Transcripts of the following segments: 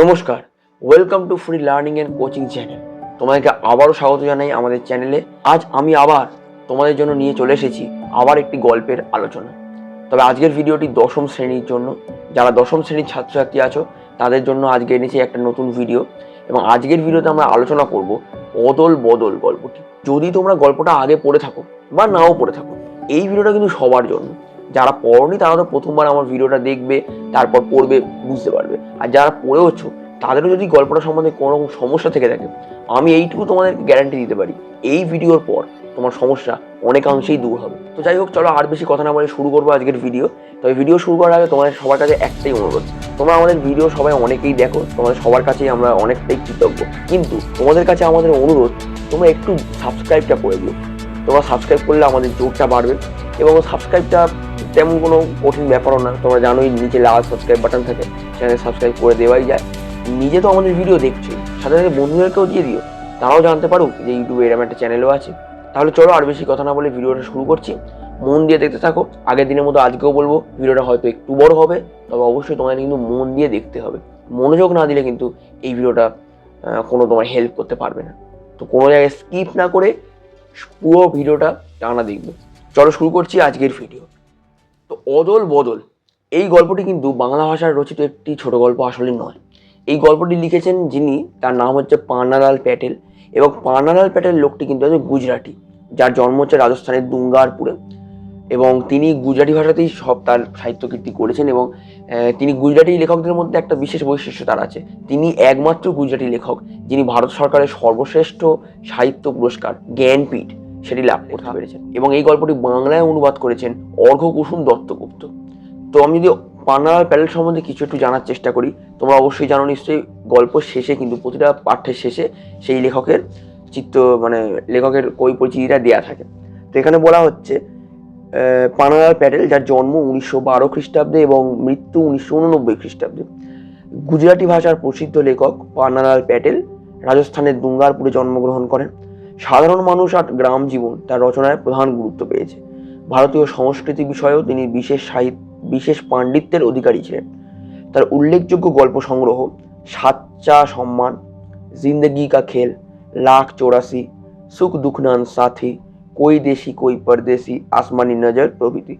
নমস্কার welcome to free learning and coaching channel তোমাদেরকে আবারও স্বাগত জানাই আমাদের চ্যানেলে আজ আমি আবার তোমাদের জন্য নিয়ে চলে এসেছি আবার একটি গল্পের আলোচনা। তবে আজকের ভিডিওটি দশম শ্রেণির জন্য। যারা দশম শ্রেণির ছাত্রছাত্রী আছো, তাদের জন্য আজকে এনেছি একটা নতুন ভিডিও এবং আজকের ভিডিওতে আমরা আলোচনা করব অদল বদল গল্পটি। যদি তোমরা গল্পটা আগে পড়ে থাকো বা নাও পড়ে থাকো, এই ভিডিওটা কিন্তু সবার জন্য। যারা পড়নি তারা তো প্রথমবার আমার ভিডিওটা দেখবে, তারপর পড়বে, বুঝতে পারবে। আর যারা পড়েওছো, তাদেরও যদি গল্পটা সম্বন্ধে কোনো রকম সমস্যা থেকে থাকে, আমি এইটুকু তোমাদেরকে গ্যারান্টি দিতে পারি, এই ভিডিওর পর তোমার সমস্যা অনেকাংশেই দূর হবে। তো যাই হোক, চলো আর বেশি কথা না বলে শুরু করব আজকের ভিডিও তবে ভিডিও শুরু করার আগে তোমাদের সবার কাছে একটাই অনুরোধ, তোমরা আমাদের ভিডিও সবাই অনেকেই দেখো, তোমাদের সবার কাছেই আমরা অনেকটাই কৃতজ্ঞ। কিন্তু তোমাদের কাছে আমাদের অনুরোধ, তোমরা একটু সাবস্ক্রাইবটা করে দিও। তোমরা সাবস্ক্রাইব করলে আমাদের জোরটা বাড়বে এবং সাবস্ক্রাইবটা তেমন কোনো কঠিন ব্যাপারও না। তোমরা জানোই, নিচে লাল সাবস্ক্রাইব বাটন থাকে চ্যানেল সাবস্ক্রাইব করে দেওয়াই যায়। নিজে তো আমাদের ভিডিও দেখছোই সাথে সাথে বন্ধুদেরকেও দিয়ে দিও। তারাও জানতে পারুক যে ইউটিউবে এরকম একটা চ্যানেলও আছে। তাহলে চলো আর বেশি কথা না বলে ভিডিওটা শুরু করছি। মন দিয়ে দেখতে থাকো। আগের দিনের মতো আজকেও বলব ভিডিওটা হয়তো একটু বড় হবে, তবে অবশ্যই তোমাদের কিন্তু মন দিয়ে দেখতে হবে। মনোযোগ না দিলে কিন্তু এই ভিডিওটা কোনো তোমার হেল্প করতে পারবে না। তো কোনো জায়গায় স্কিপ না করে পুরো ভিডিওটা টানা দেখবে। চলো শুরু করছি আজকের ভিডিও অদল বদল, এই গল্পটি কিন্তু বাংলা ভাষায় রচিত একটি ছোট গল্প আসলে নয়। এই গল্পটি লিখেছেন যিনি, তার নাম হচ্ছে পান্নালাল প্যাটেল এবং পান্নালাল প্যাটেল লোকটি কিন্তু একজন গুজরাটি, যার জন্ম হচ্ছে রাজস্থানের দুঙ্গারপুরে এবং তিনি গুজরাটি ভাষাতেই সব তার সাহিত্য কীর্তি করেছেন এবং তিনি গুজরাটি লেখকদের মধ্যে একটা বিশেষ বৈশিষ্ট্য তার আছে। তিনি একমাত্র গুজরাটি লেখক যিনি ভারত সরকারের সর্বশ্রেষ্ঠ সাহিত্য পুরস্কার, জ্ঞানপীঠ। সেটি লাভ করতে পেরেছেন। এবং এই গল্পটি বাংলায় অনুবাদ করেছেন অর্ঘকুসুম দত্তগুপ্ত। তো আমি যদি পান্নালাল প্যাটেল সম্বন্ধে কিছু একটু জানার চেষ্টা করি তোমরা অবশ্যই জানো নিশ্চয়ই গল্প শেষে কিন্তু প্রতিটা পাঠ্যের শেষে সেই লেখকের চিত্র মানে লেখকের কই পরিচিতিটা দেওয়া থাকে। তো এখানে বলা হচ্ছে আহ, পান্নালাল প্যাটেল যার জন্ম উনিশশো বারো খ্রিস্টাব্দে এবং মৃত্যু উনিশশো উননব্বই খ্রিস্টাব্দে। গুজরাটি ভাষার প্রসিদ্ধ লেখক পান্নালাল প্যাটেল রাজস্থানের দুঙ্গারপুরে জন্মগ্রহণ করেন। সাধারণ মানুষ আর গ্রাম জীবন তার রচনায় প্রধান গুরুত্ব পেয়েছে। ভারতীয় সংস্কৃতি বিষয়েও তিনি বিশেষ সাহিত্য বিশেষ পাণ্ডিত্যের অধিকারী ছিলেন। তার উল্লেখযোগ্য গল্প সংগ্রহ সাচ্চা সম্মান, জিন্দগি কা খেল, লাখ চৌরাশি, সুখ দুখনান সাথী, কই দেশি কই পরদেশি, আসমানি নজর প্রভৃতি।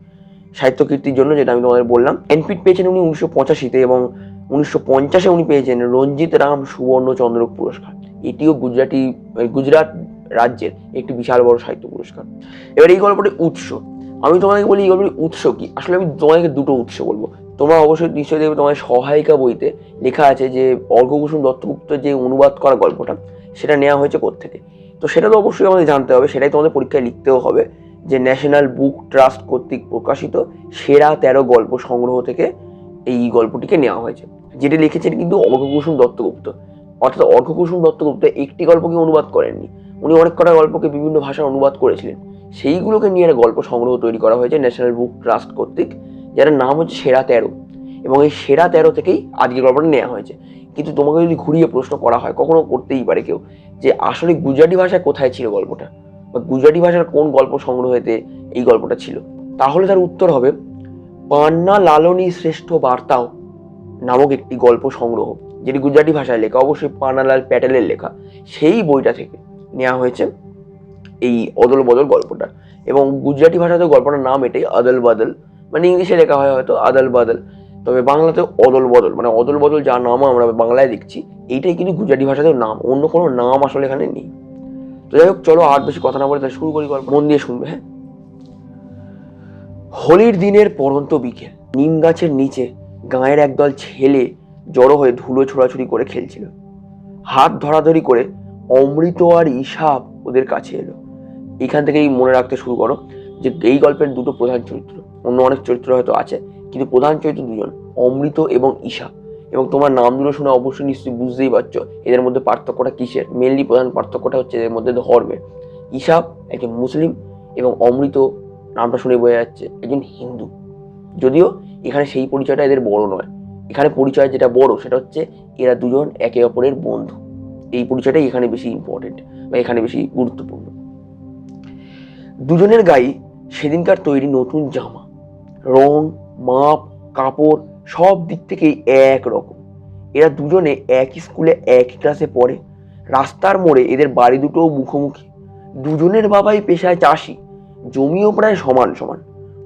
সাহিত্য কীর্তির জন্য যেটা আমি তোমাদের বললাম, এনপিট পেয়েছেন উনি উনিশশো পঁচাশিতে এবং উনিশশো পঞ্চাশে উনি পেয়েছেন রঞ্জিত রাম সুবর্ণচন্দ্র পুরস্কার। এটিও গুজরাটি, গুজরাট রাজ্যের একটি বিশাল বড় সাহিত্য পুরস্কার। এবার এই গল্পটি উৎস। আমি তোমাকে বলি, এই গল্পটির উৎস কি? আসলে আমি তোমাকে দুটো উৎস বলব। তোমরা অবশ্যই নিশ্চয়ই দেখবে তোমার সহায়িকা বইতে লেখা আছে যে অর্ঘকুসুম দত্তগুপ্ত যে অনুবাদ করা গল্পটা, সেটা নেওয়া হয়েছে থেকে তো সেটা তো অবশ্যই আমাদের জানতে হবে, সেটাই তোমাদের পরীক্ষায় লিখতেও হবে যে ন্যাশনাল বুক ট্রাস্ট কর্তৃক প্রকাশিত সেরা তেরো গল্প সংগ্রহ থেকে এই গল্পটিকে নেওয়া হয়েছে। যেটি লিখেছেন কিন্তু অর্ঘকুসুম দত্তগুপ্ত। অর্থাৎ অর্ঘকুসুম দত্তগুপ্ত একটি গল্পকে অনুবাদ করেননি। উনি অনেক কটা গল্পকে বিভিন্ন ভাষায় অনুবাদ করেছিলেন। সেইগুলোকে নিয়ে একটা গল্প সংগ্রহ তৈরি করা হয়েছে ন্যাশনাল বুক ট্রাস্ট কর্তৃক, যার নাম হচ্ছে সেরা তেরো। এবং এই সেরা তেরো থেকেই আজকের গল্পটা নেওয়া হয়েছে। কিন্তু তোমাকে যদি ঘুরিয়ে প্রশ্ন করা হয়, কখনো করতেই পারে কেউ, যে আসলে গুজরাটি ভাষায় কোথায় ছিল গল্পটা? বা গুজরাটি ভাষার কোন গল্প সংগ্রহেতে এই গল্পটা ছিল? তাহলে তার উত্তর হবে, পান্না লালনী শ্রেষ্ঠ বার্তাও নামক একটি গল্প সংগ্রহ, যেটি গুজরাটি ভাষায় লেখা, অবশ্যই পান্নালাল প্যাটেলের লেখা, সেই বইটা থেকে। নেওয়া হয়েছে এই অদল বদল গল্পটা। এবং গুজরাটি ভাষাতে গল্পটার নাম এটাই, আদল বদল। মানে ইংলিশে লেখা হয় হয়তো আদল বাদল। তবে বাংলাতে অদল বদল মানে অদল বদল যার নাম আমরা বাংলায় দেখছি এইটাই কিন্তু গুজরাটি ভাষাতেও নাম। অন্য কোনো নাম আসলে এখানে নেই। তো যাই হোক, চলো আর বেশি কথা না বলে তাহলে শুরু করি গল্প মন দিয়ে শুনবে হ্যাঁ? হোলির দিনের পরন্ত বিকেল নিম গাছের নিচে গাঁয়ের একদল ছেলে জড়ো হয়ে ধুলো ছোড়াছুড়ি করে খেলছিল। হাত ধরাধরি করে অমৃত আর ইসাব ওদের কাছে এলো। এখান থেকেই মনে রাখতে শুরু করো যে এই গল্পের দুটো প্রধান চরিত্র, অন্য অনেক চরিত্র হয়তো আছে, কিন্তু প্রধান চরিত্র দুজন, অমৃত এবং ঈশা। এবং তোমার নাম দুটো শুনে অবশ্যই নিশ্চয়ই বুঝতেই পারছ এদের মধ্যে পার্থক্যটা কিসের। মেনলি প্রধান পার্থক্যটা হচ্ছে এদের মধ্যে ধর্মের। ঈশাব একজন মুসলিম এবং অমৃত নামটা শুনে বোঝা যাচ্ছে একজন হিন্দু। যদিও এখানে সেই পরিচয়টা এদের বড় নয়। এখানে পরিচয় যেটা বড় সেটা হচ্ছে এরা দুজন একে অপরের বন্ধু। এই পরিচয়টাই এখানে বেশি ইম্পর্টেন্ট বা এখানে বেশি গুরুত্বপূর্ণ। দুজনের গায়ে সেদিনকার তৈরি নতুন জামা। রং, মাপ, কাপড় সব দিক থেকেই এক রকম এরা দুজনে একই স্কুলে, একই ক্লাসে পড়ে। রাস্তার মোড়ে এদের বাড়ি দুটোও মুখোমুখি। দুজনের বাবাই পেশায় চাষি, জমিও প্রায় সমান সমান।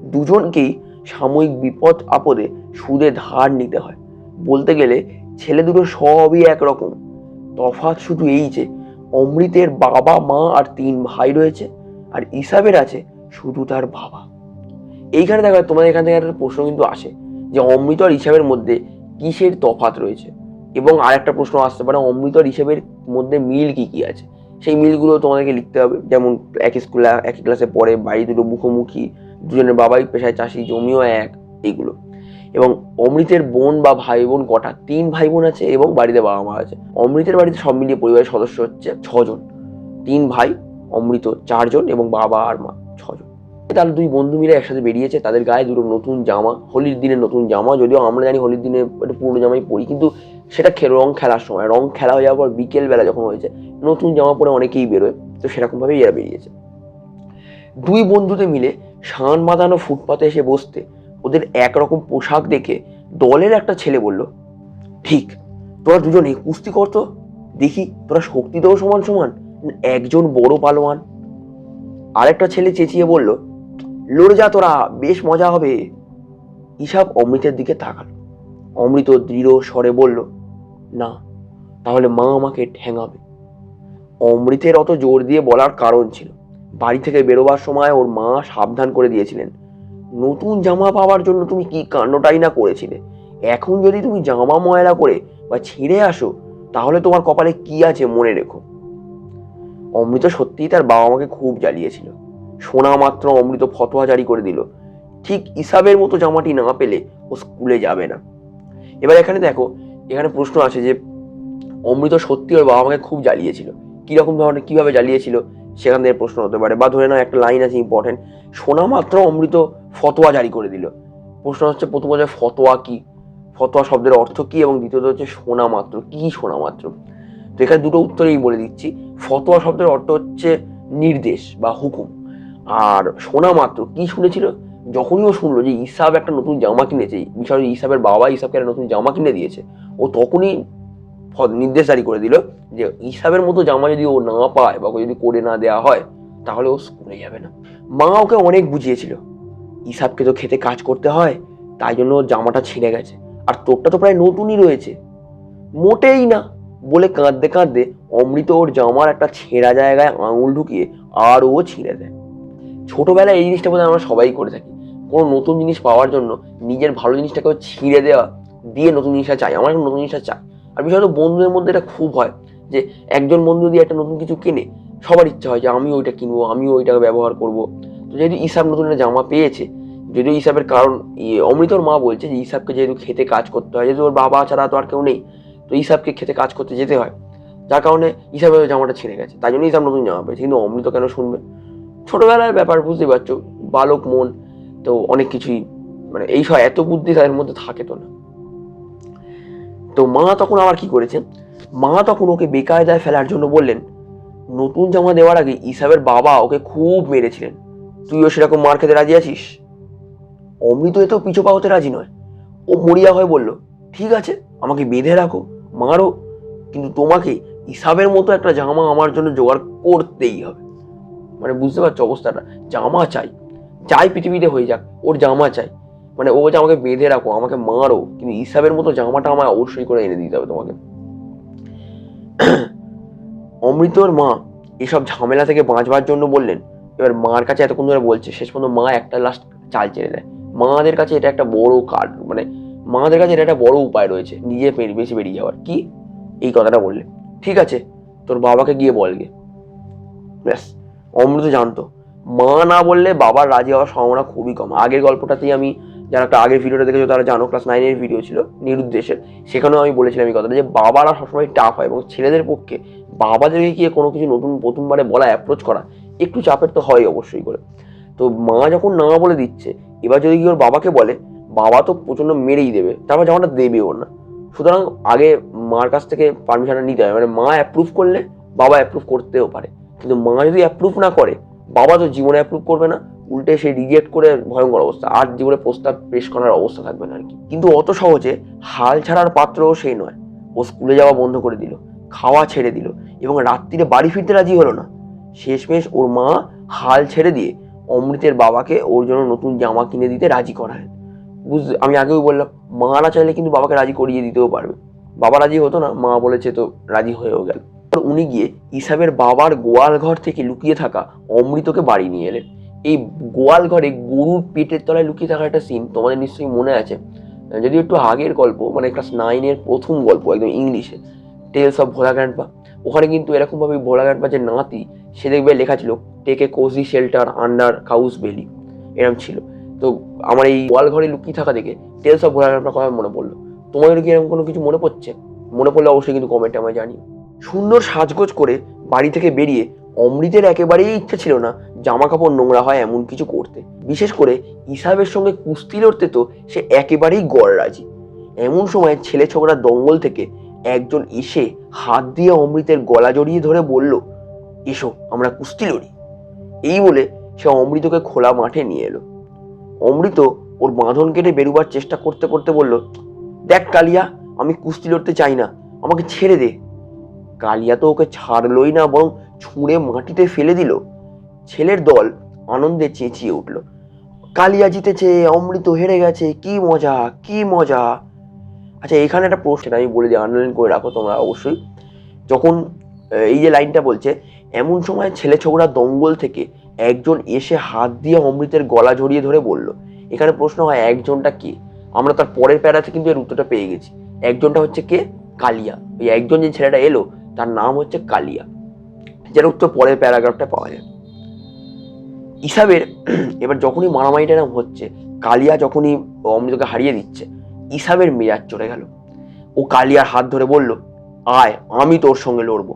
দুজনকেই সাময়িক বিপদ আপদে সুদে ধার নিতে হয়। বলতে গেলে ছেলে দুটো সবই একরকম। তফাৎ শুধু এই যে, অমৃতের বাবা, মা আর তিন ভাই রয়েছে আর ইসাবের আছে শুধু তার বাবা। এইখানে দেখো, তোমাদের এখান থেকে একটা প্রশ্ন কিন্তু আসে যে অমৃত আর হিসাবের মধ্যে কিসের তফাৎ রয়েছে? এবং আরেকটা প্রশ্ন আসতে পারে, অমৃত আর হিসাবের মধ্যে মিল কি কি আছে? সেই মিলগুলো তোমাদেরকে লিখতে হবে। যেমন একই স্কুলে, একই ক্লাসে পড়ে, বাড়ি দুটো মুখোমুখি, দুজনের বাবাই পেশায় চাষি, জমিও এক, এইগুলো। এবং অমৃতের বোন বা ভাই বোন কটা? তিন ভাই বোন আছে এবং বাড়িতে বাবা মা আছে। অমৃতের বাড়িতে সব মিলিয়ে পরিবারের সদস্য হচ্ছে ছজন। তিন ভাই, অমৃত চারজন এবং বাবা আর মা ছজন। তার দুই বন্ধু মিলে একসাথে বেরিয়েছে। তাদের গায়ে দুটো নতুন জামা, হোলির দিনে নতুন জামা। যদিও আমরা জানি হোলির দিনে একটু পুরনো জামাই পরি, কিন্তু সেটা রং খেলার সময়। রং খেলা হয়ে যাওয়ার পর বিকেলবেলা যখন হয়েছে, নতুন জামা পরে অনেকেই বেরোয়। তো সেরকমভাবেই এরা বেরিয়েছে। দুই বন্ধুতে মিলে সান বাঁধানো ফুটপাতে এসে বসতে ওদের একরকম পোশাক দেখে দলের একটা ছেলে বলল, ঠিক, তোরা দুজনে কুস্তি করতো দেখি তোরা শক্তিতেও সমান সমান একজন বড় পালোয়ান? আরেকটা ছেলে চেঁচিয়ে বলল, লড়ে যা তোরা, বেশ মজা হবে। ইসাব অমৃতের দিকে তাকালো। অমৃত দৃঢ় স্বরে বলল, না, তাহলে মা আমাকে ঠেঙাবে। অমৃতের অত জোর দিয়ে বলার কারণ ছিল, বাড়ি থেকে বেরোবার সময় ওর মা সাবধান করে দিয়েছিলেন। নতুন জামা পাওয়ার জন্য তুমি কি কাণ্ডটাই না করেছিলে? এখন যদি তুমি জামা ময়লা করে বা ছিঁড়ে আসো, তাহলে তোমার কপালে কি আছে মনে রেখো? অমৃত সত্যিই তার বাবা মাকে খুব জ্বালিয়েছিল। শোনা মাত্র অমৃত ফতোয়া জারি করে দিল। ঠিক ইসাবের মতো জামাটি না পেলে ও স্কুলে যাবে না। এবার এখানে দেখো, এখানে প্রশ্ন আছে যে, অমৃত সত্যি ওর বাবা মাকে খুব জ্বালিয়েছিল। কীরকম ধরনের, কীভাবে জ্বালিয়েছিল? সেখান থেকে প্রশ্ন হতে পারে, বা ধরে নাও একটা লাইন আছে ইম্পর্টেন্ট শোনা মাত্র অমৃত ফতোয়া জারি করে দিল। প্রশ্ন হচ্ছে, প্রথম হচ্ছে ফতোয়া কি? ফতোয়া শব্দের অর্থ কি? এবং দ্বিতীয়ত হচ্ছে শোনা মাত্র, কি শোনা মাত্র? তো এখানে দুটো উত্তরেই বলে দিচ্ছি। ফতোয়া শব্দের অর্থ হচ্ছে নির্দেশ বা হুকুম। আর শোনা মাত্র, কি শুনেছিল? যখনই ও শুনলো যে ইসাব একটা নতুন জামা কিনেছে বিষয় ইসাবের বাবা ইসাবকে একটা নতুন জামা কিনে দিয়েছে, ও তখনই নির্দেশ জারি করে দিল যে ইসাবের মতো জামা যদি ও না পায় বা যদি করে না দেওয়া হয়, তাহলে ও স্কুলে যাবে না। মা ওকে অনেক বুঝিয়েছিল, ইসাবকে তো খেতে কাজ করতে হয়, তাই জন্য জামাটা ছিঁড়ে গেছে। আর তোরটা তো প্রায় নতুনই রয়েছে। মোটেই না, বলে কাঁদতে কাঁদতে অমৃত ওর জামার একটা ছেঁড়া জায়গায় আঙুল ঢুকিয়ে আর ও ছিঁড়ে দেয়। ছোটবেলায় এই জিনিসটা বোধহয় আমরা সবাই করে থাকি। কোনো নতুন জিনিস পাওয়ার জন্য নিজের ভালো জিনিসটাকেও ছিঁড়ে দেওয়া দিয়ে নতুন জিনিসটা চাই, আমার নতুন জিনিসটা চাই। আর বিশেষত বন্ধুদের মধ্যে এটা খুব হয় যে একজন বন্ধু যদি একটা নতুন কিছু কেনে সবার ইচ্ছা হয় যে আমি ওইটা কিনবো আমিও ওইটাকে ব্যবহার করব। তো যেহেতু ইসাব নতুন একটা জামা পেয়েছে যদিও ইসাবের কারণ ইয়ে, অমৃতর মা বলছে যে ইসাবকে যেহেতু খেতে কাজ করতে হয় যেহেতু ওর বাবা ছাড়া তো আর কেউ নেই তো ইসাবকে খেতে কাজ করতে যেতে হয়। যার কারণে ইসাবের জামাটা ছিঁড়ে গেছে তাই জন্য ইসাব নতুন জামা পেয়েছে। কিন্তু অমৃত কেন শুনবে? ছোটোবেলার ব্যাপার বুঝতে পারছ? বালক মন তো অনেক কিছুই মানে এই সব এত বুদ্ধি তাদের মধ্যে থাকে তো না। তো মা তখন আবার কি করেছে মা তখন ওকে বেকায়দায় ফেলার জন্য বললেন, নতুন জামা দেওয়ার আগে ইসাবের বাবা ওকে খুব মেরেছিলেন। তুইও সেরকম মার খেতে রাজি আছিস? অমৃত এত পিছু পা হতে রাজি নয়। ও মরিয়া হয়ে বলল, ঠিক আছে, আমাকে বেঁধে রাখো, মারো, কিন্তু তোমাকে ইসাবের মতো একটা জামা আমার জন্য জোগাড় করতেই হবে। মানে বুঝতে পারছ অবস্থাটা? জামা চাই চাই পৃথিবীতে হয়ে যাক, ওর জামা চাই। মানে ও যে আমাকে বেঁধে রাখো, আমাকে মারো। কিন্তু ইসাবের মতো জামাটা আমায় অবশ্যই করে এনে দিতে হবে তোমাকে। অমৃতর মা এসব ঝামেলা থেকে বাঁচবার জন্য বললেন, এবার মার কাছে এতক্ষণ ধরে বলছে, শেষ পর্যন্ত মা একটা লাস্ট চাল ছেড়ে দেয় মাদের কাছে এটা একটা বড় কার্ড মানে মাদের কাছে এটা একটা বড় উপায় রয়েছে নিজে বেশি বেরিয়ে যাওয়ার। কি? এই কথাটা বললে ঠিক আছে, তোর বাবাকে গিয়ে বলগে ব্যাস, অমৃত জানতো। মা না বললে বাবার রাজি হওয়ার সম্ভাবনা খুবই কম। আগের গল্পটাতেই আমি যারা একটা আগের ভিডিওটা দেখেছ তারা জানো ক্লাস নাইনের ভিডিও ছিল, নিরুদ্দেশের। সেখানেও আমি বলেছিলাম এই কথাটা যে বাবারা সবসময় টাফ হয় এবং ছেলেদের পক্ষে বাবাদেরকে গিয়ে কোনো কিছু নতুন, প্রথমবারে বলা অ্যাপ্রোচ করা, একটু চাপের তো হয় অবশ্যই করে। তো মা যখন না বলে দিচ্ছে, এবার যদি কি ওর বাবাকে বলে, বাবা তো প্রচণ্ড মেরেই দেবে, তারপর জামাটা দেবেও না। সুতরাং আগে মার কাছ থেকে পারমিশনটা নিতে হবে মানে মা অ্যাপ্রুভ করলে বাবা অ্যাপ্রুভ করতেও পারে। কিন্তু মা যদি অ্যাপ্রুভ না করে, বাবা তো জীবনে অ্যাপ্রুভ করবে না উল্টে সে রিজেক্ট করে ভয়ঙ্কর অবস্থা। আর জীবনে প্রস্তাব পেশ করার অবস্থা থাকবে না আর কি। কিন্তু অত সহজে হাল ছাড়ার পাত্রও সেই নয়। ও স্কুলে যাওয়া বন্ধ করে দিল, খাওয়া ছেড়ে দিল এবং রাত্রিরে বাড়ি ফিরতে রাজি হলো না। শেষমেশ ওর মা হাল ছেড়ে দিয়ে অমৃতের বাবাকে ওর জন্য নতুন জামা কিনে দিতে রাজি করায়। বুঝতে আমি আগেও বললাম মারা চাইলে কিন্তু বাবাকে রাজি করিয়ে দিতেও পারবে। বাবা রাজি হতো না, মা বলেছে তো রাজি হয়েও গেল। উনি গিয়ে ইসাবের বাবার গোয়াল ঘর থেকে লুকিয়ে থাকা অমৃতকে বাড়ি নিয়ে এলেন। এই গোয়াল ঘরে গরুর পেটের তলায় লুকিয়ে থাকার একটা সিন তোমাদের নিশ্চয়ই মনে আছে। যদি একটু আগের গল্প মানে ক্লাস নাইনের প্রথম গল্প, একদম ইংলিশে টেলস অফ ভোলা গ্র্যান্ডপা ওখানে কিন্তু এরকমভাবে ভোলা গ্র্যান্ডপা যে নাতি, সে দেখবে লেখা ছিল টেকে কোজি শেল্টার আন্ডার কাউস বেলি এরম ছিল। তো আমার এই ওয়াল ঘরে লুকিয়ে থাকা দেখে টেলস অফ ভোলা গ্র্যান্ডপার কথা মনে পড়ল। তোমাদের কি এরকম কোনো কিছু মনে পড়ছে? মনে পড়লে অবশ্যই কিন্তু কমেন্টে আমায় জানিও। সুন্দর সাজগোজ করে বাড়ি থেকে বেরিয়ে অমৃতের একেবারেই ইচ্ছা ছিল না জামা কাপড় নোংরা হয় এমন কিছু করতে। বিশেষ করে ইসাবের সঙ্গে কুস্তি লড়তে তো সে একেবারেই গড় রাজি। এমন সময় ছেলে ছোকরা দঙ্গল থেকে একজন এসে হাত দিয়ে অমৃতের গলা জড়িয়ে ধরে বলল, এসো, আমরা কুস্তি লড়ি। এই বলে সে অমৃতকে খোলা মাঠে নিয়ে এলো। অমৃত ওর বাঁধন কেটে বেরুবার চেষ্টা করতে করতে বলল, দেখ কালিয়া, আমি কুস্তি লড়তে চাই না, আমাকে ছেড়ে দে। কালিয়া তো ওকে ছাড়লই না, বরং ছুঁড়ে মাটিতে ফেলে দিল। ছেলের দল আনন্দে চেঁচিয়ে উঠল। কালিয়া জিতেছে, অমৃত হেরে গেছে, কি মজা কি মজা। আচ্ছা এখানে একটা প্রশ্ন আমি বলে দিই আন্ডারলাইন করে রাখো তোমরা অবশ্যই। যখন এই যে লাইনটা বলছে, এমন সময় ছেলে ছোকরা দঙ্গল থেকে একজন এসে হাত দিয়ে অমৃতের গলা জড়িয়ে ধরে বলল, এখানে প্রশ্ন হয়, একজনটা কে? আমরা তার পরের প্যারাতে কিন্তু এর উত্তরটা পেয়ে গেছি। একজনটা হচ্ছে কে? কালিয়া। ওই একজন যে ছেলেটা এলো, তার নাম হচ্ছে কালিয়া। যেটা উত্তর পরের প্যারাগ্রাফটা পাওয়া যায়। ইসাবের এবার যখনই মারামারিটা এরকম হচ্ছে, কালিয়া যখনই অমৃতকে হারিয়ে দিচ্ছে, ইসাবের মেজাজ চড়ে গেল। ও কালিয়ার হাত ধরে বলল, আয়, আমি তোর সঙ্গে লড়বো।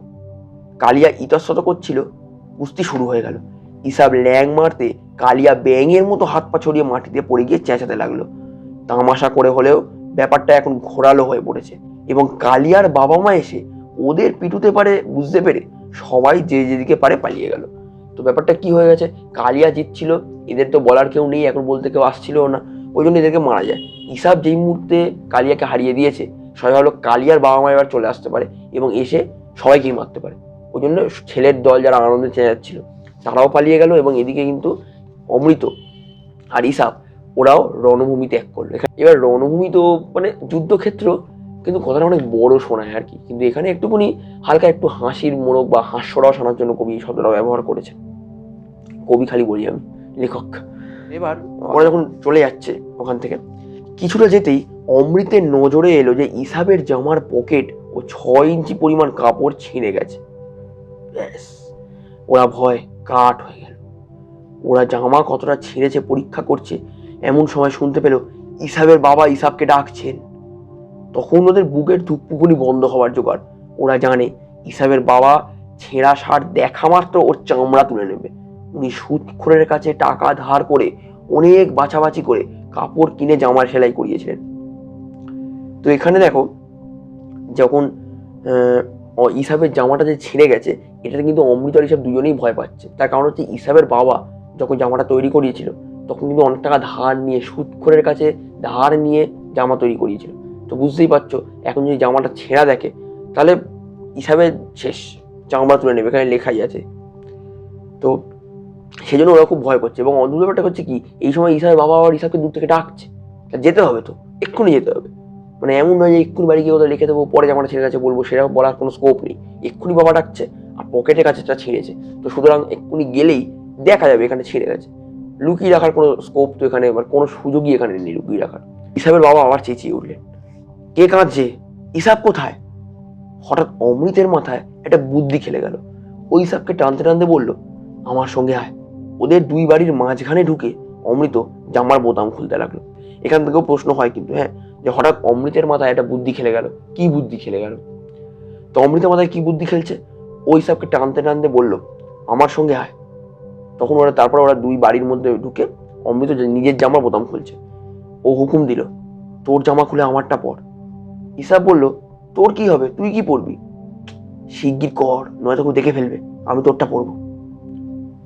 কালিয়া ইতস্তত করছিল, কুস্তি শুরু হয়ে গেল। ইসাব ল্যাং মারতে কালিয়া ব্যাঙের মতো হাত পা ছড়িয়ে মাটিতে পড়ে গিয়ে চেঁচাতে লাগল। তামাশা করে হলেও ব্যাপারটা এখন ঘোরালো হয়ে পড়েছে এবং কালিয়ার বাবা মা এসে ওদের পিটুতে পারে বুঝতে পেরে সবাই যে যেদিকে পারে পালিয়ে গেল। তো ব্যাপারটা কি হয়ে গেছে? কালিয়া জিতছিল, এদের তো বলার কেউ নেই, এখন বলতে কেউ আসছিল না। ওই জন্য এদেরকে মারা যায়। ইসাব যেই মুহূর্তে কালিয়াকে হারিয়ে দিয়েছে, সবাই হলো কালিয়ার বাবা মা এবার চলে আসতে পারে এবং এসে সবাইকেই মারতে পারে। ওই জন্য ছেলের দল যারা আনন্দে চেয়ে যাচ্ছিল, তারাও পালিয়ে গেল এবং এদিকে কিন্তু অমৃত আর ইসাব ওরাও রণভূমি ত্যাগ করল। এবার রণভূমি তো মানে যুদ্ধক্ষেত্র কিন্তু কথাটা অনেক বড় শোনায় আর কি। কিন্তু এখানে একটুখানি হালকা একটু হাসির মোড়ক বা হাস্যরস আনার জন্য কবি শব্দটা ব্যবহার করেছে কবি খালি বলি আমি লেখক। এবার ওরা যখন চলে যাচ্ছে ওখান থেকে কিছুটা যেতেই অমৃতের নজরে এলো যে ইসাবের জামার পকেট ও ছয় ইঞ্চি পরিমাণ কাপড় ছিঁড়ে গেছে। ব্যাস ওরা ভয় কাঠ হয়ে গেল। ওরা জামা কতটা ছিঁড়েছে পরীক্ষা করছে এমন সময় শুনতে পেল ইসাবের বাবা ইসাবকে ডাকছেন। তখন ওদের বুকের ধুকপুকুনি বন্ধ হওয়ার জোগাড়। ওরা জানে, ইসাবের বাবা ছেঁড়া শার্ট দেখা মাত্র ওর চামড়া তুলে নেবে। উনি সুদখোরের কাছে টাকা ধার করে অনেক বাছাবাছি করে কাপড় কিনে জামার সেলাই করিয়েছিলেন। তো এখানে দেখো, যখন ইসাবের জামাটা যে ছিঁড়ে গেছে এটা কিন্তু অমৃত আর ইসাব দুজনেই ভয় পাচ্ছে। তার কারণ হচ্ছে ইসাবের বাবা যখন জামাটা তৈরি করিয়েছিল, তখন কিন্তু অনেক টাকা ধার নিয়ে সুদখোরের কাছে ধার নিয়ে জামা তৈরি করিয়েছিল। তো বুঝতেই পারছ, এখন যদি জামাটা ছেঁড়া দেখে, তাহলে হিসাবে শেষ চামড়া তুলে নেবে, এখানে লেখাই আছে। তো সেই জন্য ওরা খুব ভয় করছে এবং অদ্ভুত ব্যাপারটা হচ্ছে কি, এই সময় ঈশার বাবা আবার ঈশাকে দূর থেকে ডাকছে। যেতে হবে তো, এক্ষুনি যেতে হবে। মানে এমন নয় যে এক্ষুনি বাড়ি গিয়ে ওদের লিখে দেবো, পরে জামাটা ছেড়ে গেছে বলব, সেটা বলার কোনো স্কোপ নেই। এক্ষুনি বাবা ডাকছে, আর পকেটের কাছে এটা ছিঁড়েছে। তো সুতরাং এক্ষুনি গেলেই দেখা যাবে এখানে ছিঁড়ে গেছে। লুকিয়ে রাখার কোনো স্কোপ তো এখানে মানে কোনো সুযোগই এখানে নেই লুকিয়ে রাখার। ইসাবের বাবা আবার চেঁচিয়ে উঠলেন। কে কাঁদছে ইসাব কোথায়? হঠাৎ অমৃতের মাথায় একটা বুদ্ধি খেলে গেল। ওই ইসাবকে টানতে টানতে বলল, আমার সঙ্গে আয়। ওদের দুই বাড়ির মাঝখানে ঢুকে অমৃত জামার বোতাম খুলতে লাগল। এখান থেকেও প্রশ্ন হয় কিন্তু হ্যাঁ যে হঠাৎ অমৃতের মাথায় একটা বুদ্ধি খেলে গেল। কি বুদ্ধি খেলে গেল? তো অমৃতের মাথায় কি বুদ্ধি খেলছে? ওই সাপকে টানতে টানতে বলল, আমার সঙ্গে আয়। তখন ওরা, তারপর ওরা দুই বাড়ির মধ্যে ঢুকে অমৃত নিজের জামার বোতাম খুলছে। ও হুকুম দিল, তোর জামা খুলে আমারটা পর। ইসাব বলল, তোর কি হবে? তুই কি পরবি শিগগির কর, নয়তো কেউ দেখে ফেলবে। আমি তোরটা পরবো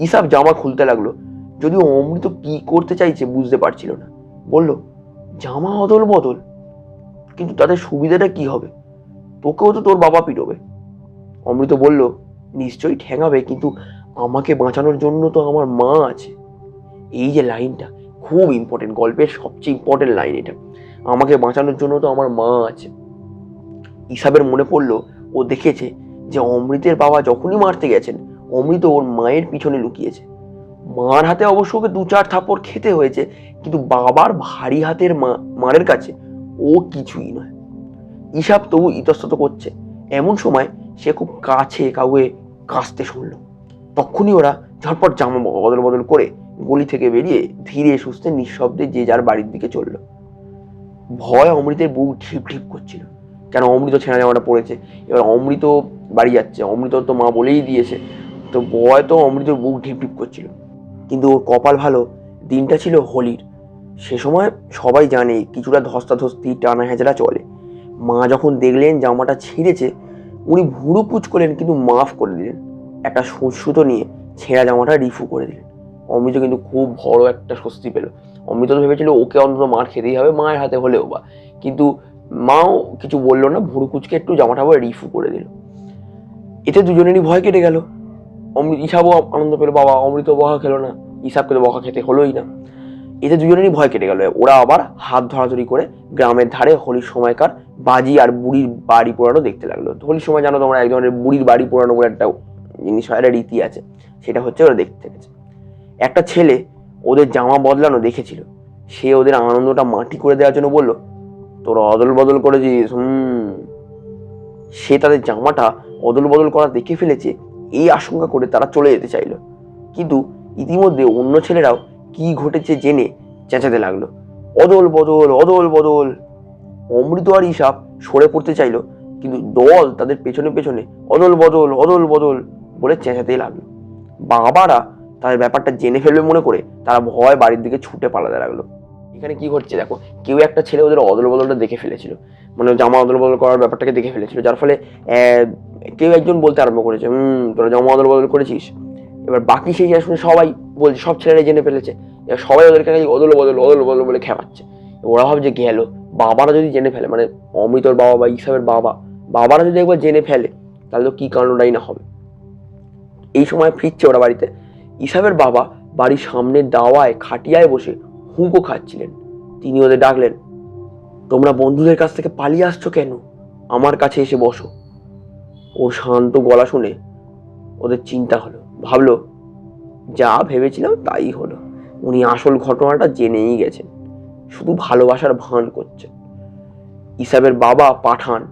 ইসাব জামা খুলতে লাগল, যদিও অমৃত কি করতে চাইছে বুঝতে পারছিল না। বলল, জামা অদল বদল, কিন্তু তাদের সুবিধাটা কি হবে? তোকেও তো তোর বাবা পিটবে। অমৃত বলল, নিশ্চয়ই ঠেঙাবে, কিন্তু আমাকে বাঁচানোর জন্য তো আমার মা আছে। এই যে লাইনটা, খুব ইম্পর্টেন্ট গল্পের সবচেয়ে ইম্পর্টেন্ট লাইন এটা। আমাকে বাঁচানোর জন্য তো আমার মা আছে। ইসাবের মনে পড়ল, ও দেখেছে যে অমৃতের বাবা যখনই মারতে গেছেন, অমৃত ওর মায়ের পিছনে লুকিয়েছে। মার হাতে অবশ্য ওকে দু চার থাপ্পড় খেতে হয়েছে, কিন্তু বাবার ভারী হাতের মা- মারের কাছে ও কিছুই নয়। ইসাব তবু ইতস্তত করছে। এমন সময় সে খুব কাছে কাউকে কাশতে শুনলো। তখনই ওরা ঝটপট জামা বদল বদল করে গলি থেকে বেরিয়ে ধীরে সুস্থে নিঃশব্দে যে যার বাড়ির দিকে চলল। ভয় অমৃতের বুক ঢিপ ঢিপ করছিল। কেন অমৃত ছেঁড়া জামাটা পড়েছে? এবার অমৃত বাড়ি যাচ্ছে, অমৃত তো মা বলেই দিয়েছে। তো ভয় তো অমৃতর বুক ঢিপ ঢিপ করছিল। কিন্তু ওর কপাল ভালো, দিনটা ছিল হোলির। সে সময় সবাই জানে কিছুটা ধস্তাধস্তি টানা হেঁচড়া চলে। মা যখন দেখলেন জামাটা ছিঁড়েছে, উনি ভুরু পুচ করলেন, কিন্তু মাফ করে দিলেন। একটা সুতো নিয়ে ছেঁড়া জামাটা রিফু করে দিলেন। অমৃত কিন্তু খুব বড় একটা স্বস্তি পেল। অমৃত ভেবেছিল ওকে অন্তত মার খেতেই হবে, মায়ের হাতে হলেও বা। কিন্তু মাও কিছু বলল না ভুরু কুচকে একটু জামাটা আবার রিফু করে দিল। এতে দুজনেরই ভয় কেটে গেল। অমৃত ইসাবও আনন্দ পেল, বাবা অমৃত বকা খেলো না ইসাবকে তো বকা খেতে হলোই না। এতে দুজনেরই ভয় কেটে গেল। ওরা আবার হাত ধরাধরি করে গ্রামের ধারে হোলির সময়কার বাজি আর বুড়ির বাড়ি পোড়ানো দেখতে লাগল। হোলির সময় জানো তোমরা, এক ধরনের বুড়ির বাড়ি পোড়ানো বলে একটা জিনিস হয়, একটা রীতি আছে। সেটা হচ্ছে ওরা দেখতে গেছে। একটা ছেলে ওদের জামা বদলানো দেখেছিল। সে ওদের আনন্দটা মাটি করে দেওয়ার জন্য বলল, তোরা অদল বদল করেছিস, হুম। সে তাদের জামাটা অদল বদল করা দেখে ফেলেছে, এই আশঙ্কা করে তারা চলে যেতে চাইলো। কিন্তু ইতিমধ্যে অন্য ছেলেরাও কি ঘটেছে জেনে চেঁচাতে লাগল। অদল বদল অদল বদল অমৃত আর ইসাব সরে পড়তে চাইলো, কিন্তু দল তাদের পেছনে পেছনে অদল বদল অদল বদল বলে চেঁচাতেই লাগল। বাবারা তাদের ব্যাপারটা জেনে ফেলবে মনে করে তারা ভয় বাড়ির দিকে ছুটে পালাতে লাগল। এখানে কি ঘটছে দেখো, কেউ একটা ছেলে ওদের অদল বদলটা দেখে ফেলেছিল। মানে জামা অদল বদল করার ব্যাপারটাকে দেখে ফেলেছিল, যার ফলে কেউ একজন বলতে আরম্ভ করেছে, হুম, তোরা জামা অদল বদল করেছিস? এবার বাকি সেই শুনে সবাই বলছে, সব ছেলেরা জেনে ফেলেছে। এবার সবাই ওদেরকে অদল বদল অদল বদল বলে খেপাচ্ছে। ওরা ভাবছে গেল বাবারা যদি জেনে ফেলে মানে অমৃতর বাবা বা ইসাবের বাবা, বাবারা যদি একবার জেনে ফেলে, তাহলে তো কী কাণ্ডটাই না হবে? এই সময় ফিরছে ওরা বাড়িতে। ইসাবের বাবা বাড়ির সামনের দাওয়ায় খাটিয়ায় বসে হুঁকো খাচ্ছিলেন। তিনি ওদের ডাকলেন, তোমরা বন্ধুদের কাছ থেকে পালিয়ে আসছো কেন? আমার কাছে এসে বসো। ওর শান্ত গলা শুনে ওদের চিন্তা হলো। ভাবলো, যা ভেবেছিলাম তাই হলো। উনি আসল ঘটনাটা জেনেই গেছেন। শুধু ভালোবাসার ভান করছেন। ইসাবের বাবা পাঠান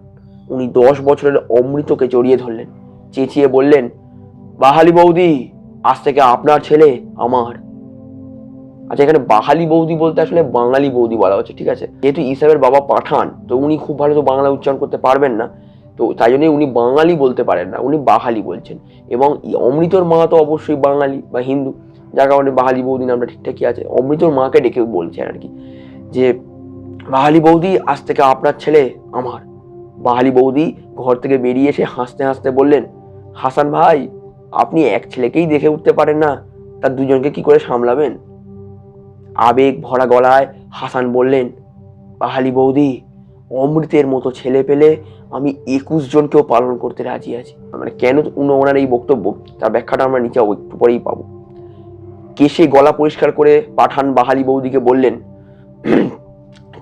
উনি দশ বছরের অমৃতকে জড়িয়ে ধরলেন। চেঁচিয়ে বললেন বাহালি বৌদি আজ থেকে আপনার ছেলে আমার। আচ্ছা এখানে বাহালি বৌদি বলতে আসলে বাঙালি বৌদি বলা হচ্ছে, ঠিক আছে? যেহেতু ইসাবের বাবা পাঠান, তো উনি খুব ভালো তো বাংলা উচ্চারণ করতে পারবেন না। তো তাই জন্যই উনি বাঙালি বলতে পারেন না, উনি বাহালি বলছেন। এবং অমৃতর মা তো অবশ্যই বাঙালি বা হিন্দু, যার কারণে বাহালি বৌদি নামটা ঠিকঠাকই আছে। অমৃতর মাকে ডেকে বলছেন আর কি, যে বাহালি বৌদি, আজ থেকে আপনার ছেলে আমার। বাহালি বৌদি ঘর থেকে বেরিয়ে এসে হাসতে হাসতে বললেন, হাসান ভাই আপনি এক ছেলেকেই দেখে উঠতে পারেন না তার দুজনকে কি করে সামলাবেন? আবেগ ভরা গলায় হাসান বললেন বাহালি বৌদি, অমৃতের মতো ছেলে পেলে আমি একুশ জনকেও পালন করতে রাজি আছি। মানে কেন ওনার এই বক্তব্য? তার ব্যাখ্যাটা আমরা নিচে একটু পরেই পাবো। কেশে গলা পরিষ্কার করে পাঠান বাহালি বৌদিকে বললেন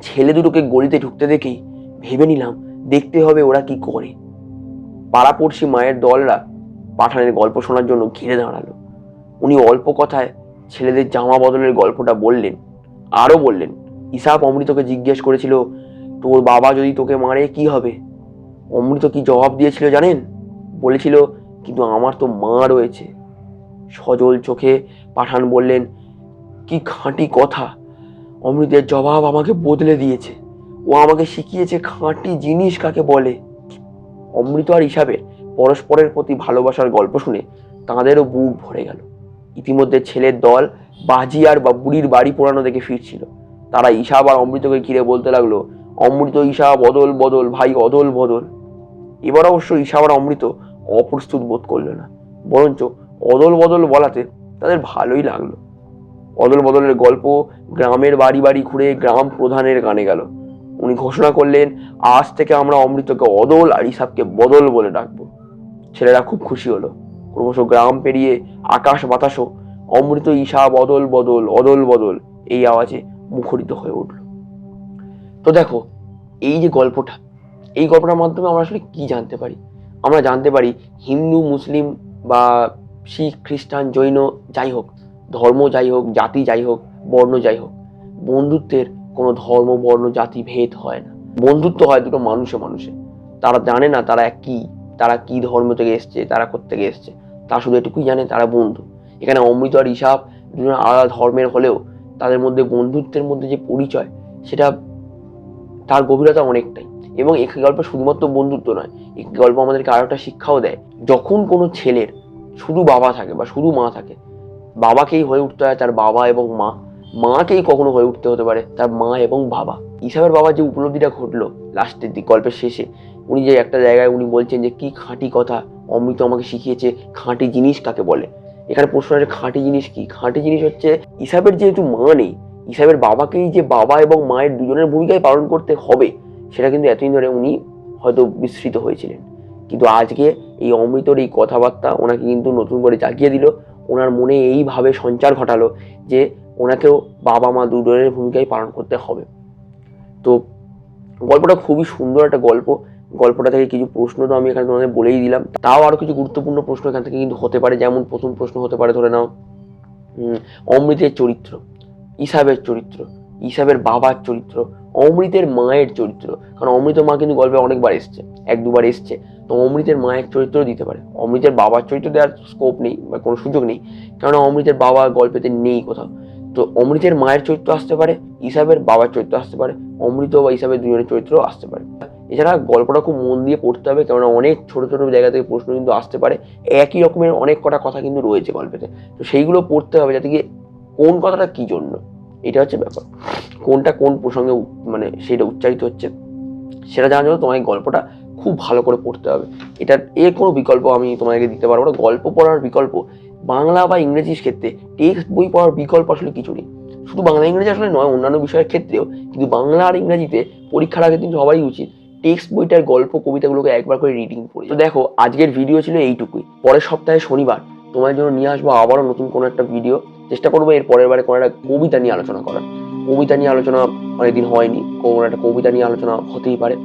ছেলে দুটোকে গলিতে ঢুকতে দেখেই ভেবে নিলাম, দেখতে হবে ওরা কি করে। পাড়াপড়শি মায়ের দলরা পাঠানের গল্প শোনার জন্য ঘিরে দাঁড়াল। উনি অল্প কথায় ছেলেদের জামা বদলের গল্পটা বললেন, আরও বললেন ইসাব অমৃতকে জিজ্ঞেস করেছিল, তোর বাবা যদি তোকে মারে, কি হবে? অমৃত কি জবাব দিয়েছিল জানেন? বলেছিল, কিন্তু আমার তো মা রয়েছে। সজল চোখে পাঠান বললেন, কি খাঁটি কথা। অমৃতের জবাব আমাকে বদলে দিয়েছে। ও আমাকে শিখিয়েছে খাঁটি জিনিস কাকে বলে। অমৃত আর হিসাবে পরস্পরের প্রতি ভালোবাসার গল্প শুনে তাঁদেরও বুক ভরে গেল। ইতিমধ্যে ছেলের দল বাজি আর বা বুড়ির বাড়ি পোড়ানো দেখে ফিরছিল। তারা ঈশাব আর অমৃতকে ঘিরে বলতে লাগল, অমৃত, ঈশাব, অদল বদল, ভাই, অদল বদল। এবার অবশ্য ঈশাব আর অমৃত অপ্রস্তুত বোধ করল না, বরঞ্চ অদল বদল বলাতে তাদের ভালোই লাগল। অদল বদলের গল্প গ্রামের বাড়ি বাড়ি ঘুরে গ্রাম প্রধানের গানে গেল। উনি ঘোষণা করলেন, আজ থেকে আমরা অমৃতকে অদল আর ইসাবকে বদল বলে ডাকবো। ছেলেরা খুব খুশি হলো। ক্রমশ গ্রাম পেরিয়ে আকাশ বাতাসও অমৃত ঈশা বদল বদল, অদল বদল এই আওয়াজে মুখরিত হয়ে উঠল। তো দেখো, এই যে গল্পটা, এই গল্পটার মাধ্যমে আমরা আসলে কি জানতে পারি? আমরা জানতে পারি হিন্দু, মুসলিম বা শিখ, খ্রিস্টান, জৈন যাই হোক, ধর্ম যাই হোক, জাতি যাই হোক, বর্ণ যাই হোক, বন্ধুত্বের কোনো ধর্ম, বর্ণ, জাতি, ভেদ হয় না। বন্ধুত্ব হয় দুটো মানুষে মানুষে। তারা জানে না তারা কি। তারা কি ধর্ম থেকে এসছে, তারা কোথেকে এসছে তা শুধু এটুকুই জানে তারা বন্ধু। এখানে অমৃত আর ইসাব দুজন আলাদা ধর্মের হলেও তাদের মধ্যে বন্ধুত্বের মধ্যে যে পরিচয়, সেটা তার গভীরতা অনেকটাই। এবং এই গল্প শুধুমাত্র বন্ধুত্ব নয় এই গল্প আমাদেরকে আরও একটা শিক্ষাও দেয়। যখন কোনো ছেলের শুধু বাবা থাকে বা শুধু মা থাকে, বাবাকেই হয়ে উঠতে হয় তার বাবা এবং মা। মাকেই কখনো হয়ে উঠতে হতে পারে তার মা এবং বাবা। ইসাবের বাবার যে উপলব্ধিটা ঘটলো লাস্টের দিক গল্পের শেষে উনি যে একটা জায়গায় উনি বলছেন যে কি খাঁটি কথা, অমৃত আমাকে শিখিয়েছে, খাঁটি জিনিস কাকে বলে? এখানে প্রশ্ন আছে খাঁটি জিনিস কি? খাঁটি জিনিস হচ্ছে ইসাবের যেহেতু মা নেই, ইসাবের বাবাকেই যে বাবা এবং মায়ের দুজনের ভূমিকায় পালন করতে হবে, সেটা কিন্তু এতদিন ধরে উনি হয়তো বিস্মৃত হয়েছিলেন। কিন্তু আজকে এই অমৃতর এই কথাবার্তা ওনাকে কিন্তু নতুন করে জাগিয়ে দিল, ওনার মনে এইভাবে সঞ্চার ঘটালো যে ওনাকেও বাবা, মা দুজনের ভূমিকায় পালন করতে হবে। তো গল্পটা খুবই সুন্দর একটা গল্প গল্পটা থেকে কিছু প্রশ্ন তো আমি এখানে তোমাদের বলেই দিলাম। তাও আরও কিছু গুরুত্বপূর্ণ প্রশ্ন এখান থেকে কিন্তু হতে পারে। যেমন প্রথম প্রশ্ন হতে পারে, ধরে নাও অমৃতের চরিত্র, ইসাবের চরিত্র, ইসাবের বাবার চরিত্র, অমৃতের মায়ের চরিত্র। কারণ অমৃত মা কিন্তু গল্পে অনেকবার এসছে, এক দুবার এসছে। তো অমৃতের মায়ের চরিত্র দিতে পারে। অমৃতের বাবার চরিত্র দেওয়ার স্কোপ নেই বা কোনো সুযোগ নেই। কারণ অমৃতের বাবা গল্পেতে নেই কোথাও। তো অমৃতের মায়ের চরিত্র আসতে পারে, ইসাবের বাবার চরিত্র আসতে পারে, অমৃত বা ইসাবের দুজনের চরিত্র আসতে পারে। এছাড়া গল্পটা খুব মন দিয়ে পড়তে হবে, কেননা অনেক ছোটো ছোটো জায়গা থেকে প্রশ্ন কিন্তু আসতে পারে। একই রকমের অনেক কটা কথা কিন্তু রয়েছে গল্পেতে। তো সেইগুলো পড়তে হবে যাতে গিয়ে কোন কথাটা কি জন্য, এটা হচ্ছে ব্যাপার। কোনটা কোন প্রসঙ্গে মানে সেটা উচ্চারিত হচ্ছে, সেটা জানার জন্য তোমাকে গল্পটা খুব ভালো করে পড়তে হবে। এটার এর কোনো বিকল্প আমি তোমাদেরকে দিতে পারব না। গল্প পড়ার বিকল্প, বাংলা বা ইংরেজির ক্ষেত্রে টেক্সট বই পড়ার বিকল্প আসলে কিছু নেই। শুধু বাংলা ইংরেজি আসলে নয়, অন্যান্য বিষয়ের ক্ষেত্রেও। কিন্তু বাংলা আর ইংরেজিতে পরীক্ষার আগে কিন্তু সবারই উচিত টেক্সট বইটার গল্প, কবিতাগুলোকে একবার করে রিডিং পড়ি। তো দেখো, আজকের ভিডিও ছিল এইটুকুই। পরের সপ্তাহে শনিবার। তোমার জন্য নিয়ে আসব আবারও নতুন কোনো একটা ভিডিও চেষ্টা করব এর পরের বারে কোনো একটা কবিতা নিয়ে আলোচনা করার। কবিতা নিয়ে আলোচনা অনেকদিন হয়নি, কোনো একটা কবিতা নিয়ে আলোচনা হতেই পারে।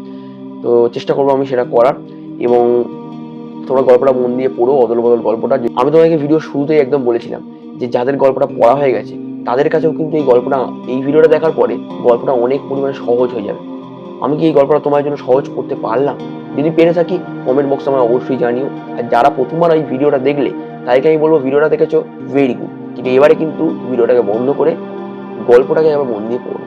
তো চেষ্টা করব আমি সেটা করার। এবং তোমরা গল্পটা মন দিয়ে পড়ো, অদল বদল গল্পটা। আমি তোমাকে ভিডিও শুরুতেই একদম বলেছিলাম যে যাদের গল্পটা পড়া হয়ে গেছে, তাদের কাছেও কিন্তু এই গল্পটা, এই ভিডিওটা দেখার পরে গল্পটা অনেক পরিমাণে সহজ হয়ে যাবে। আমি কি এই গল্পটা তোমার জন্য সহজ করতে পারলাম? যদি পেরে থাকি কমেন্ট বক্সে আমায় অবশ্যই জানিও। আর যারা প্রথমবার এই ভিডিওটা দেখলে, তাদেরকে আমি বলব, ভিডিওটা দেখেছ? ভেরি গুড কিন্তু এবারে কিন্তু ভিডিওটাকে বন্ধ করে গল্পটাকে আবার মন দিয়ে পড়ো।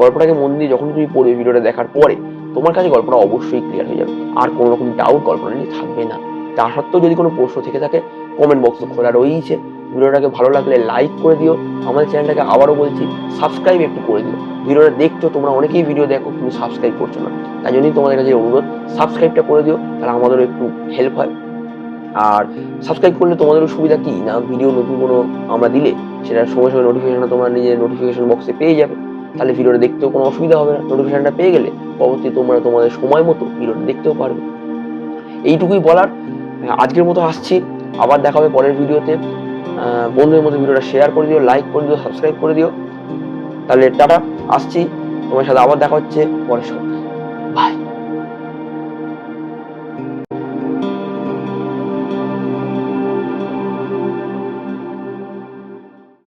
গল্পটাকে মন দিয়ে যখন তুমি পড়বে ভিডিওটা দেখার পরে, তোমার কাছে গল্পটা অবশ্যই ক্লিয়ার হয়ে যাবে। আর কোনো রকম ডাউট গল্পটা নিয়ে থাকবে না। তা সত্ত্বেও যদি কোনো প্রশ্ন থেকে থাকে কমেন্ট বক্স খোলা রয়েছে ভিডিওটাকে ভালো লাগলে লাইক করে দিও। আমাদের চ্যানেলটাকে আবারও বলছি সাবস্ক্রাইব একটু করে দিও। ভিডিওটা দেখছ, তোমরা অনেকেই ভিডিও দেখো, কিন্তু সাবস্ক্রাইব করছ না। তাই জন্যই তোমাদের কাছে অনুরোধ সাবস্ক্রাইবটা করে দিও, তাহলে আমাদেরও একটু হেল্প হয়। আর সাবস্ক্রাইব করলে তোমাদেরও সুবিধা কি? না ভিডিও নতুন কোনো আমরা দিলে, সেটা সময় সময় নোটিফিকেশনটা তোমরা নিজের নোটিফিকেশন বক্সে পেয়ে যাবে। তাহলে ভিডিওটা দেখতেও কোনো অসুবিধা হবে না। নোটিফিকেশনটা পেয়ে গেলে পরবর্তী তোমরা তোমাদের সময় মতো ভিডিওটা দেখতেও পারবে। এইটুকুই বলার। আজকের মতো আসছি। আবার দেখা হবে পরের ভিডিওতে। বন্ধুদের মধ্যে ভিডিওটা শেয়ার করে দিও লাইক করে দিও সাবস্ক্রাইব করে দিও। তাহলে টাটা, আসছি। তোমার সাথে আবার দেখা হচ্ছে পরের সপ্তাহে। বাই